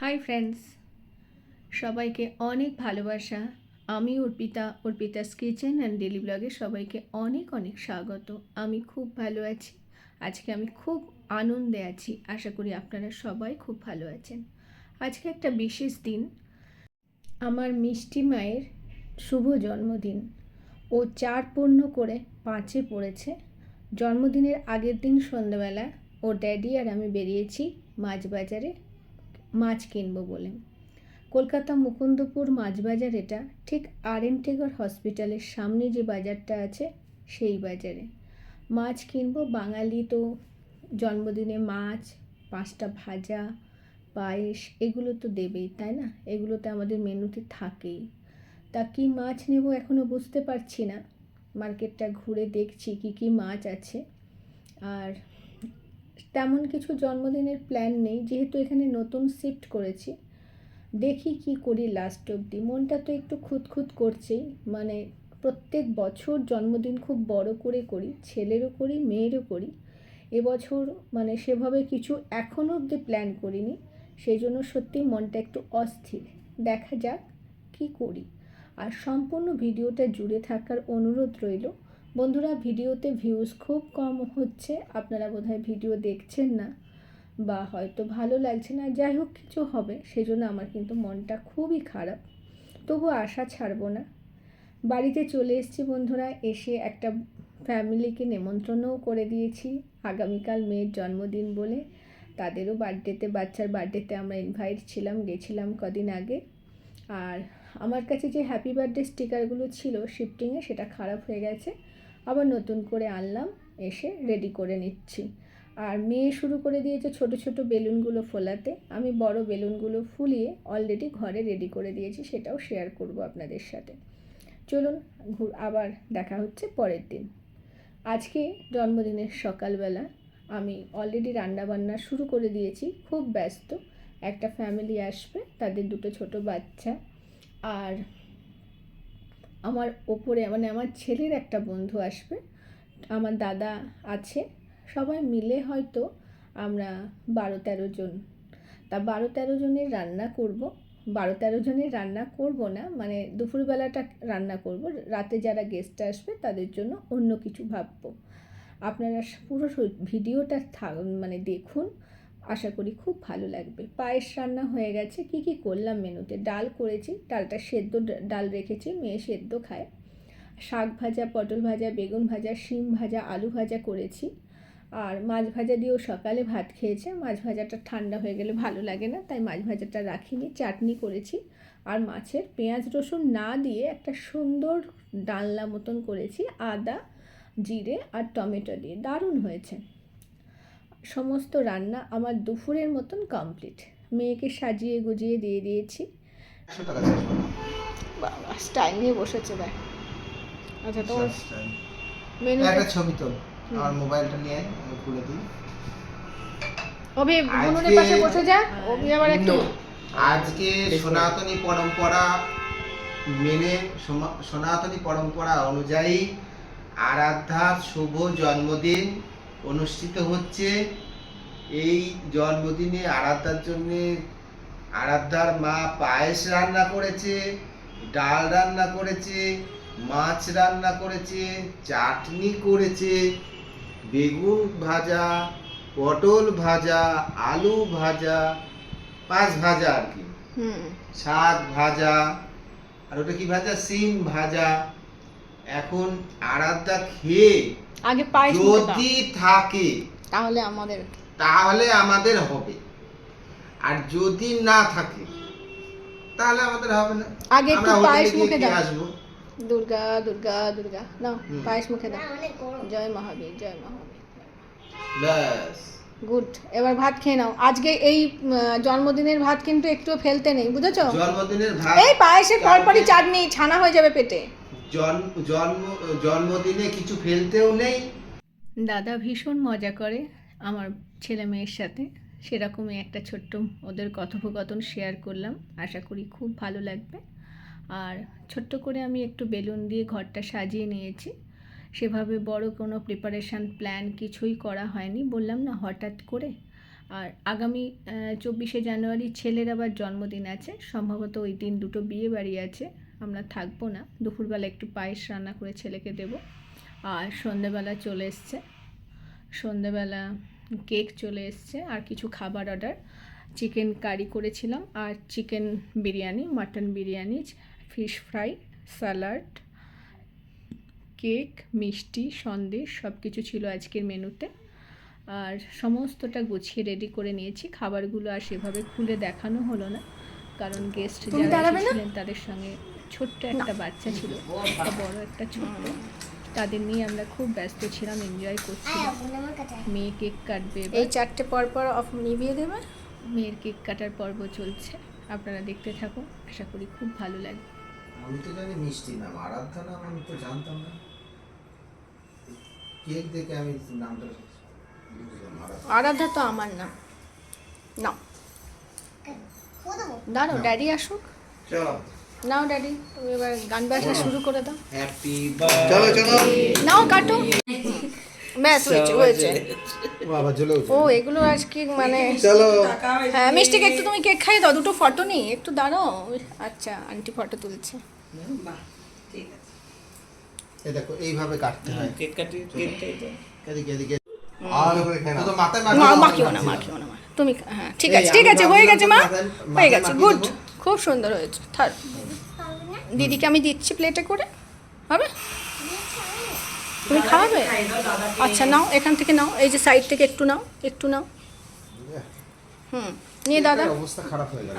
Hi friends সবাইকে অনেক ভালোবাসা। আমি Arpita, Arpita's kitchen and daily ব্লগে সবাইকে অনেক অনেক স্বাগত। আমি খুব ভালো আছি। আজকে আমি খুব আনন্দে আছি। আশা করি আপনারা সবাই খুব ভালো আছেন। আজকে একটা বিশেষ দিন। আমার মিষ্টি মায়ের শুভ জন্মদিন। ও চার পূর্ণ করে পাঁচে পড়েছে। জন্মদিনের আগের দিন সন্ধ্যাবেলা ও ড্যাডি আর আমি বেরিয়েছি মাছ বাজারে। মাছ কিনবো বলে। কলকাতা মুকুন্দপুর মাছ বাজার এটা ঠিক আর এন টেগর হসপিটালের সামনে যে বাজারটা আছে, সেই বাজারে। মাছ কিনবো, বাঙালি তো জন্মদিনে মাছ, পাঁচটা ভাজা, পায়েস, এগুলো তো দেবেই, তাই না? এগুলো তো আমাদের মেনুতে থাকেই। তা কী মাছ নেব এখনও বুঝতে পারছি না। মার্কেটটা ঘুরে দেখছি কী কী মাছ আছে। আর তেমন কিছু জন্মদিনের প্ল্যান নেই, যেহেতু এখানে নতুন শিফট করেছি। দেখি কি করি লাস্ট অবধি। মনটা তো একটু খুঁতখুত করছেই মানে প্রত্যেক বছর জন্মদিন খুব বড় করে করি, ছেলেরও করি, মেয়েরও করি। এবছর মানে সেভাবে কিছু এখনও অবধি প্ল্যান করিনি সেই জন্য সত্যি মনটা একটু অস্থির। দেখা যাক কি করি। আর সম্পূর্ণ ভিডিওটা জুড়ে থাকার অনুরোধ রইল বন্ধুরা, ভিডিওতে ভিউজ খুব কম হচ্ছে। আপনারা বোধহয় ভিডিও দেখছেন না, বা হয়তো ভালো লাগছে না, যাই হোক কিছু হবে। সেই জন্য আমার কিন্তু মনটা খুবই খারাপ। তবু আশা ছাড়বো না। বাড়িতে চলে এসেছি বন্ধুরা, এসে একটা ফ্যামিলিকে নেমন্ত্রণও করে দিয়েছি। আগামীকাল মেয়ের জন্মদিন বলে তাদেরও বার্থডেতে বাচ্চার বার্থডেতে আমরা ইনভাইট ছিলাম, গেছিলাম কদিন আগে। আর আমার কাছে যে হ্যাপি বার্থডে স্টিকারগুলো ছিল শিফটিংয়ে সেটা খারাপ হয়ে গেছে। আবার নতুন করে আনলাম, এসে রেডি করে নিচ্ছি। আর মেয়ে শুরু করে দিয়েছে ছোট ছোট বেলুনগুলো ফোলাতে। আমি বড় বেলুনগুলো ফুলিয়ে অলরেডি ঘরে রেডি করে দিয়েছি, সেটাও শেয়ার করব আপনাদের সাথে। চলুন আবার দেখা হচ্ছে পরের দিন। আজকে জন্মদিনের সকালবেলা আমি অলরেডি রান্নাবান্না শুরু করে দিয়েছি, খুব ব্যস্ত। একটা ফ্যামিলি আসবে, তাদের দুটো ছোট বাচ্চা। আর আমার ওপরে মানে আমার ছেলের একটা বন্ধু আসবে, আমার দাদা আছে, সবাই মিলে হয়তো আমরা বারো তেরো জন। তা বারো তেরো জনের রান্না করব। বারো তেরো জনের রান্না করব না মানে দুপুরবেলাটা রান্না করব, রাতে যারা গেস্ট আসবে তাদের জন্য অন্য কিছু ভাববো। আপনারা পুরো ভিডিওটা মানে দেখুন। আশা করি খুব ভালো লাগবে। পায়েস রান্না হয়ে গেছে, কি কি করলাম মেনুতে? ডাল করেছি, ডালটা সেদ্ধ ডাল রেখেছি, মেয়ে সেদ্ধ খায়। শাক ভাজা, পটল ভাজা, বেগুন ভাজা, শিম ভাজা, আলু ভাজা করেছি। আর মাছ ভাজা দিয়েও সকালে ভাত খেয়েছে, মাছ ভাজাটা ঠান্ডা হয়ে গেলে ভালো লাগে না, তাই মাছ ভাজাটা রাখিনি, চাটনি করেছি। আর মাছের পেঁয়াজ রসুন না দিয়ে একটা সুন্দর ডালনা মতন করেছি, আদা, জিরে আর টমেটো দিয়ে, দারুণ হয়েছে। সমস্ত রান্না আমার দুপুরের মতন কমপ্লিট মেয়েকে সাজিয়ে গুজিয়ে দিয়ে দিয়েছি। বাবা স্টাইল নিয়ে বসেছে ভাই আচ্ছা তোমার মেনু একটা ছবি তোল। আমার মোবাইলটা নিয়ে আমি খুলে দিই। অভি বুনুনের পাশে বসে যা। অভি আবার একটু আজকে সনাতনী পরম্পরা মেনে সনাতনী পরম্পরা অনুযায়ী আরাধ্যার শুভ জন্মদিন অনুষ্ঠিত হচ্ছে এই জন্মদিনে আরাধ্যার জন্য। আরাধ্যার মা পায়েস রান্না করেছে ডাল রান্না করেছে মাছ রান্না করেছে চাটনি করেছে বেগুন ভাজা পটল ভাজা আলু ভাজা পাঁচ ভাজা আর কি। শাক ভাজা আর ওটা কি ভাজা? সিম ভাজা। এখন আরাধ্যা খেয়ে আগে দাও। যদি থাকে তাহলে আমাদের তাহলে আমাদের হবে। আর যদি না থাকে তাহলে আমাদের হবে না। আগে একটু পায়েস মুখে দাও। আসব। দুর্গা দুর্গা দুর্গা নাও। পায়েস মুখে দাও। জয় মহাবীর জয় মহাবীর। ব্যাস। গুড। এবার ভাত খেয়ে নাও। আজকে এই জন্মদিনের ভাত কিন্তু একটু ফেলতে নেই বুঝেছ? জন্মদিনের ভাত এই পায়েসের পরপরই চাটনি ছানা হয়ে যাবে পেটে। জন্ম জন্ম, জন্মদিনে কিছু ফেলতেও নেই। দাদা ভীষণ মজা করে আমার ছেলে মেয়ের সাথে। সেরকমই একটা ছোট্ট ওদের কথোপকথন শেয়ার করলাম। আশা করি খুব ভালো লাগবে। আর ছোট্ট করে আমি একটু বেলুন দিয়ে ঘরটা সাজিয়ে নিয়েছি। সেভাবে বড় কোনো প্রিপারেশান প্ল্যান কিছুই করা হয়নি। বললাম, না, হঠাৎ করে। আর আগামী চব্বিশে জানুয়ারি ছেলের আবার জন্মদিন আছে। সম্ভবত ওই দিন দুটো বিয়ে বাড়ি আছে। আমরা থাকব না। দুপুরবেলা একটু পায়েস রান্না করে ছেলেকে দেব। আর সন্ধেবেলা চলে এসছে। সন্ধেবেলা কেক চলে এসছে আর কিছু খাবার অর্ডার। চিকেন কারি করেছিলাম আর chicken biryani mutton biryani fish fry salad cake মিষ্টি সন্দেশ সব কিছু ছিল আজকের মেনুতে। আর সমস্তটা গুছিয়ে রেডি করে নিয়েছি। খাবারগুলো আর সেভাবে খুলে দেখানো হলো না। কারণ গেস্ট যারা এসেছিলেন তাদের সঙ্গে ছোট্ট একটা বাচ্চা ছিল একটা বড় একটা ছোট্ট। তাদের নিয়ে আমরা খুব ব্যস্ত ছিলাম এনজয় করছিলাম। মেয়ে কেক কাটবে। এই চারটে পর পর অফ নিভিয়ে দেবে? মেয়ের কেক কাটার পর্ব চলছে আপনারা দেখতে থাকুন আশা করি খুব ভালো লাগবে। আমি তো জানি মিষ্টি নাম আরাধ্যা নাম আমি তো জানতাম না। কেক দেখে আমি নামটা আরাধ্যা তো আমার নাম। না দাঁড়ো ড্যাডি আসুক। চলো। নাও ড্যাডি তুমি এবার গান বাজনা শুরু করে দাও। হ্যাপি চলো চলো। নাও কাটো। ব্যাস হয়েছে হয়েছে। বাবা চলো। ও এগুলো আজকে মানে চলো। হ্যাঁ মিষ্টিকে একটু তুমি কেক খাইয়ে দাও দুটো ফটো নেই একটু দাঁড়াও। আচ্ছা আন্টি ফটো তুলছে। এই দেখো এইভাবে কাটতে হয়। কেক কাটি কেক কাটি তো এদিকে এদিকে। আর তো তো মাথায় মাখিও মাখিও না। মাখিও না তুমি হ্যাঁ ঠিক আছে ঠিক আছে হয়ে গেছে মা। হয়ে গেছে গুড। খুব সুন্দর হয়েছে। থার দিদিকে আমি দিচ্ছি প্লেটে করে। হবে? তুমি খাওয়াবে? আচ্ছা নাও এখান থেকে নাও এই যে সাইড থেকে একটু নাও একটু নাও। হুম নিয়ে দাদা। অবস্থা খারাপ হয়ে গেল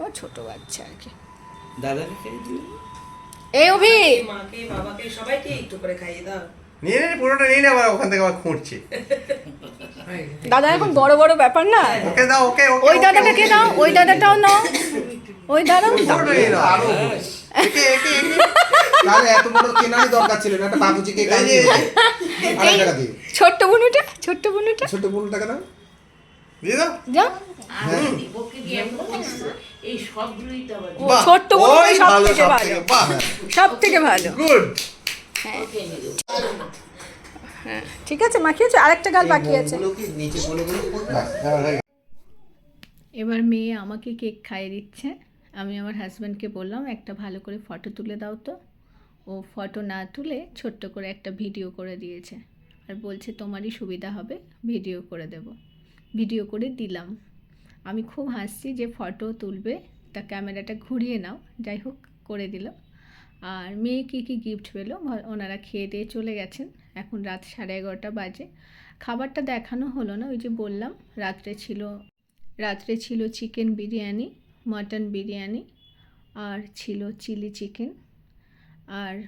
ও ছোট বাচ্চা আর কি। দাদাকে দিও। এই অভি! মাকে বাবাকে সবাইকে একটু করে খাইয়ে দাও। নিয়ে নে পুরোটা নিয়ে নে আবার ওখান থেকে আবার খুঁড়ছে। দাদা এখন বড় বড় ব্যাপার না? ওকে দাও ওকে ওকে ওই দাদাটাকে দাও ওই দাদাটাও নাও। ওই একে তাহলে এত বড় কেনারই দরকার ছিল না একটা বাবুজিকে কাঁদিয়ে আড়াই টাকা দিয়ে। ছোট্ট বুনুটা ছোট্ট বুনুটা। টাকা দাও। দিয়ে দাও। যাও ছোট্ট বুনুটাই ওই সব থেকে ভালো। সব থেকে ভালো। গুড হ্যাঁ। ঠিক আছে মাখিয়েছো? আরেকটা গাল বাকি আছে। হয়ে। এবার মেয়ে আমাকে কেক খাইয়ে দিচ্ছে। আমি আমার হাজব্যান্ডকে বললাম, একটা ভালো করে ফটো তুলে দাও তো। ও ফটো না তুলে ছোট্ট করে একটা ভিডিও করে দিয়েছে। আর বলছে, তোমারই সুবিধা হবে ভিডিও করে দেব। ভিডিও করে দিলাম। আমি খুব হাসছি যে ফটো তুলবে, তা ক্যামেরাটা ঘুরিয়ে নাও, যাই হোক, করে দিল। আর মেয়ে কী কী গিফট পেল, ওনারা খেয়ে দিয়ে চলে গেছেন। এখন রাত সাড়ে এগারোটা বাজে। খাবারটা দেখানো হলো না, ওই যে বললাম, রাত্রে ছিল রাত্রে ছিল চিকেন বিরিয়ানি। মটন বিরিয়ানি আর ছিল চিলি চিকেন আর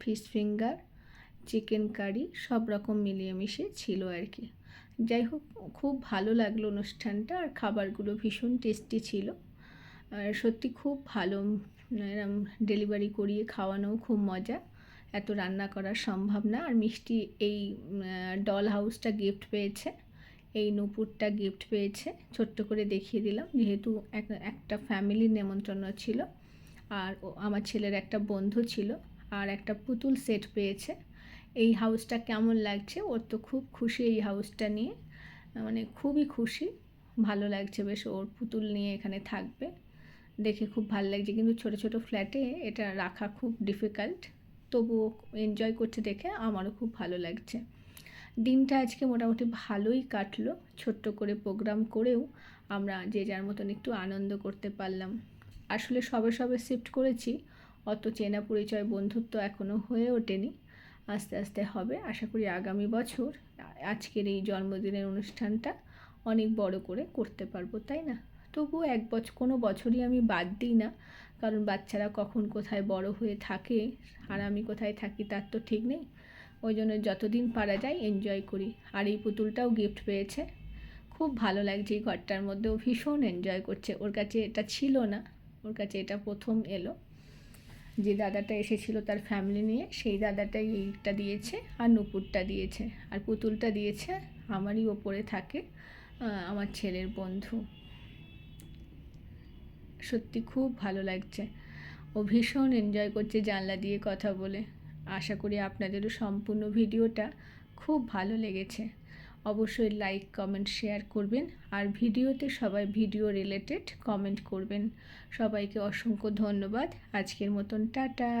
ফিশ ফিঙ্গার, চিকেন কারি, সব রকম মিলিয়ে মিশে ছিল আর কি। যাই হোক, খুব ভালো লাগল অনুষ্ঠানটা আর খাবারগুলো ভীষণ টেস্টি ছিল। আর সত্যি খুব ভালো, এরম ডেলিভারি করিয়ে খাওয়ানোও খুব মজা। এত রান্না করা সম্ভব না। আর মিষ্টি এই ডল হাউসটা গিফট পেয়েছে। এই নূপুরটা গিফট পেয়েছে। ছোট্ট করে দেখিয়ে দিলাম, যেহেতু এক- একটা ফ্যামিলির নেমন্ত্রণ ছিল। আর আমার ছেলের একটা বন্ধু ছিল, আর একটা পুতুল সেট পেয়েছে। এই হাউসটা কেমন লাগছে? ওর তো খুব খুশি এই হাউসটা নিয়ে। মানে খুবই খুশি, ভালো লাগছে বেশ ওর পুতুল নিয়ে এখানে থাকবে। দেখে খুব ভালো লাগছে, কিন্তু ছোট ছোট ফ্ল্যাটে এটা রাখা খুব ডিফিকাল্ট তবুও এনজয় করছে দেখে, আমারও খুব ভালো লাগছে। দিনটা আজকে মোটামুটি ভালোই কাটলো। ছোট্ট করে প্রোগ্রাম করেও আমরা যে যার মতন একটু আনন্দ করতে পারলাম। আসলে সবে সবে শিফট করেছি, অত চেনা পরিচয় বন্ধুত্ব এখনও হয়ে ওঠেনি। আস্তে আস্তে হবে। আশা করি আগামী বছর আজকের এই জন্মদিনের অনুষ্ঠানটা অনেক বড় করে করতে পারব, তাই না? তবুও এক বছর কোনো বছরই আমি বাদ দিই না। কারণ বাচ্চারা কখন কোথায় বড় হয়ে থাকে, আর আমি কোথায় থাকি তার তো ঠিক নেই। ওই জন্য যতদিন পারা যায় এনজয় করি। আর এই পুতুলটাও গিফট পেয়েছে। খুব ভালো লাগছে এই ঘরটার মধ্যেও ভীষণ এনজয় করছে। ওর কাছে এটা ছিল না। ওর কাছে এটা প্রথম এলো। যে দাদাটা এসেছিল তার ফ্যামিলি নিয়ে, সেই দাদাটাই এইটা দিয়েছে আর নুপুরটা দিয়েছে। আর পুতুলটা দিয়েছে আমারই ওপরে থাকে আমার ছেলের বন্ধু। সত্যি খুব ভালো লাগছে। ও ভীষণ এনজয় করছে জানলা দিয়ে কথা বলে। আশা করি আপনাদেরও সম্পূর্ণ ভিডিওটা খুব ভালো লেগেছে। অবশ্যই লাইক কমেন্ট শেয়ার করবেন আর ভিডিওতে সবাই ভিডিও রিলেটেড কমেন্ট করবেন। সবাইকে অসংখ্য ধন্যবাদ। আজকের মতন টাটা।